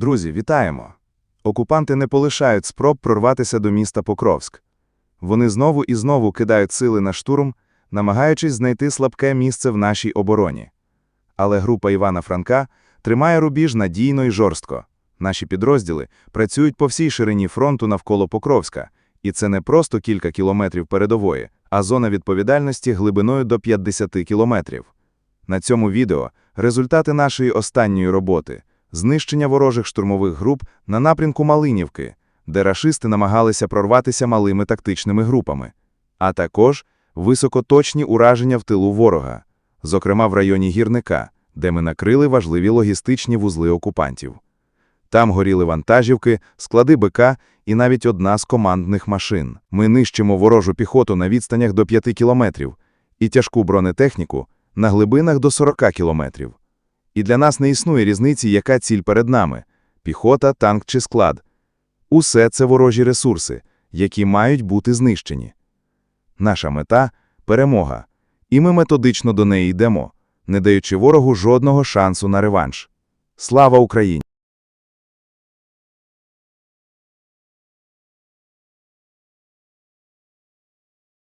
Друзі, вітаємо! Окупанти не полишають спроб прорватися до міста Покровськ. Вони знову і знову кидають сили на штурм, намагаючись знайти слабке місце в нашій обороні. Але група Івана Франка тримає рубіж надійно і жорстко. Наші підрозділи працюють по всій ширині фронту навколо Покровська, і це не просто кілька кілометрів передової, а зона відповідальності глибиною до 50 кілометрів. На цьому відео результати нашої останньої роботи – знищення ворожих штурмових груп на напрямку Малинівки, де рашисти намагалися прорватися малими тактичними групами, а також високоточні ураження в тилу ворога, зокрема в районі Гірника, де ми накрили важливі логістичні вузли окупантів. Там горіли вантажівки, склади БК і навіть одна з командних машин. Ми нищимо ворожу піхоту на відстанях до 5 кілометрів і тяжку бронетехніку на глибинах до 40 кілометрів. І для нас не існує різниці, яка ціль перед нами – піхота, танк чи склад. Усе це ворожі ресурси, які мають бути знищені. Наша мета – перемога, і ми методично до неї йдемо, не даючи ворогу жодного шансу на реванш. Слава Україні!